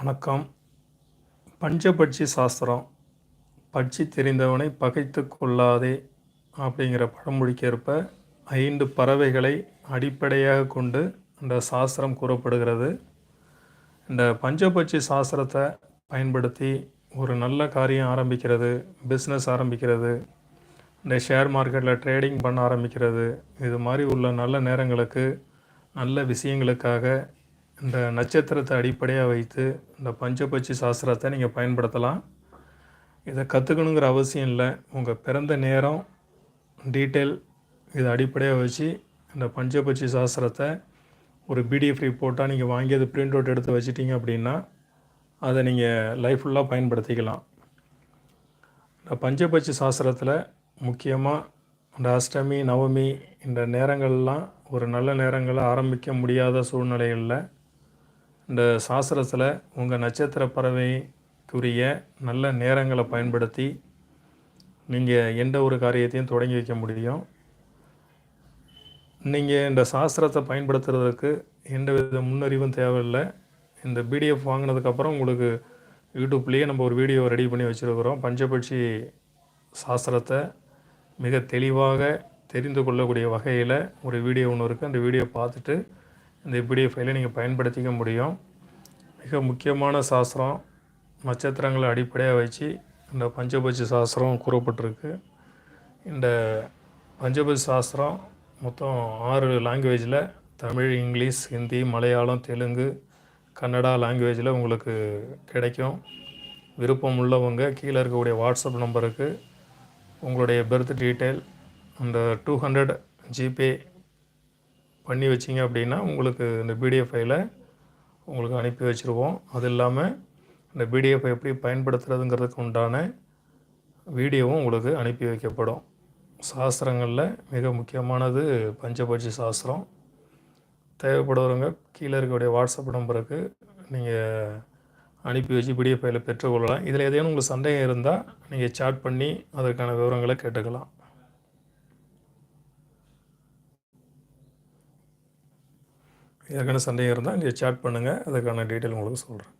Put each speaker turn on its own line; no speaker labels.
வணக்கம். பஞ்சபட்சி சாஸ்திரம் பட்சி தெரிந்தவனை பகைத்து கொள்ளாதே அப்படிங்கிற பழமொழிக்கேற்ப ஐந்து பறவைகளை அடிப்படையாக கொண்டு இந்த சாஸ்திரம் கூறப்படுகிறது. இந்த பஞ்சபட்சி சாஸ்திரத்தை பயன்படுத்தி ஒரு நல்ல காரியம் ஆரம்பிக்கிறது பிஸ்னஸ் ஆரம்பிக்கிறது இந்த ஷேர் மார்க்கெட்டில் ட்ரேடிங் பண்ண ஆரம்பிக்கிறது. இது மாதிரி உள்ள நல்ல நேரங்களுக்கு நல்ல விஷயங்களுக்காக இந்த நட்சத்திரத்தை அடிப்படையாக வைத்து இந்த பஞ்சபட்சி சாஸ்திரத்தை நீங்கள் பயன்படுத்தலாம். இதை கற்றுக்கணுங்கிற அவசியம் இல்லை. உங்கள் பிறந்த நேரம் டீட்டெயில் இதை அடிப்படையாக வச்சு இந்த பஞ்சபட்சி சாஸ்திரத்தை ஒரு பிடிஎஃப் ரிப்போர்ட்டாக நீங்கள் வாங்கி அதை பிரிண்ட் அவுட் எடுத்து வச்சிட்டிங்க அப்படின்னா அதை நீங்கள் லைஃப் ஃபுல்லாக பயன்படுத்திக்கலாம். இந்த பஞ்சபட்சி சாஸ்திரத்தில் முக்கியமாக இந்த அஷ்டமி நவமி இந்த நேரங்கள்லாம் ஒரு நல்ல நேரங்களை ஆரம்பிக்க முடியாத சூழ்நிலைகளில் இந்த சாஸ்திரத்தில் உங்கள் நட்சத்திர பறவைக்குரிய நல்ல நேரங்களை பயன்படுத்தி நீங்கள் எந்த ஒரு காரியத்தையும் தொடங்கி வைக்க முடியும். நீங்கள் இந்த சாஸ்திரத்தை பயன்படுத்துறதுக்கு எந்த வித முன்னறிவும் தேவையில்லை. இந்த பிடிஎஃப் வாங்கினதுக்கப்புறம் உங்களுக்கு யூடியூப்லேயே நம்ம ஒரு வீடியோ ரெடி பண்ணி வச்சுருக்கிறோம். பஞ்சபட்சி சாஸ்திரத்தை மிக தெளிவாக தெரிந்து கொள்ளக்கூடிய வகையில் ஒரு வீடியோ ஒன்று இருக்குது அந்த வீடியோ பார்த்துட்டு இந்த பிடிஎஃப் ஃபைலை நீங்கள் பயன்படுத்திக்க முடியும். மிக முக்கியமான சாஸ்திரம் நட்சத்திரங்களை அடிப்படையாக வச்சு இந்த பஞ்சபட்சி சாஸ்திரம் கூறப்பட்டிருக்கு. இந்த பஞ்சபட்சி சாஸ்திரம் மொத்தம் ஆறு லாங்குவேஜில் தமிழ் இங்கிலீஷ் ஹிந்தி மலையாளம் தெலுங்கு கன்னடா லாங்குவேஜில் உங்களுக்கு கிடைக்கும். விருப்பம் உள்ளவங்க கீழே இருக்கக்கூடிய வாட்ஸ்அப் நம்பருக்கு உங்களுடைய பெர்த் டீட்டெயில் அந்த டூ ஹண்ட்ரட் ஜிபே பண்ணி வச்சிங்க அப்படின்னா உங்களுக்கு இந்த பிடிஎஃப் ஃபைலை உங்களுக்கு அனுப்பி வச்சுருவோம். அது இல்லாமல் இந்த பிடிஎஃப் எப்படி பயன்படுத்துகிறதுங்கிறதுக்கு உண்டான வீடியோவும் உங்களுக்கு அனுப்பி வைக்கப்படும். சாஸ்திரங்களில் மிக முக்கியமானது பஞ்சபட்சி சாஸ்திரம். தேவைப்படுறவங்க கீழே இருக்கக்கூடிய வாட்ஸ்அப் நம்பருக்கு நீங்கள் அனுப்பி வச்சு பிடிஎஃப் ஃபைலை பெற்றுக்கொள்ளலாம். இதில் ஏதேனும் உங்களுக்கு சந்தேகம் இருந்தால் நீங்கள் சாட் பண்ணி அதற்கான விவரங்களை கேட்டுக்கலாம். ஏற்கனவே சந்தேகம் இருந்தால் நீங்கள் சாட் பண்ணுங்கள் அதுக்கான டீட்டெயில் உங்களுக்கு சொல்கிறேன்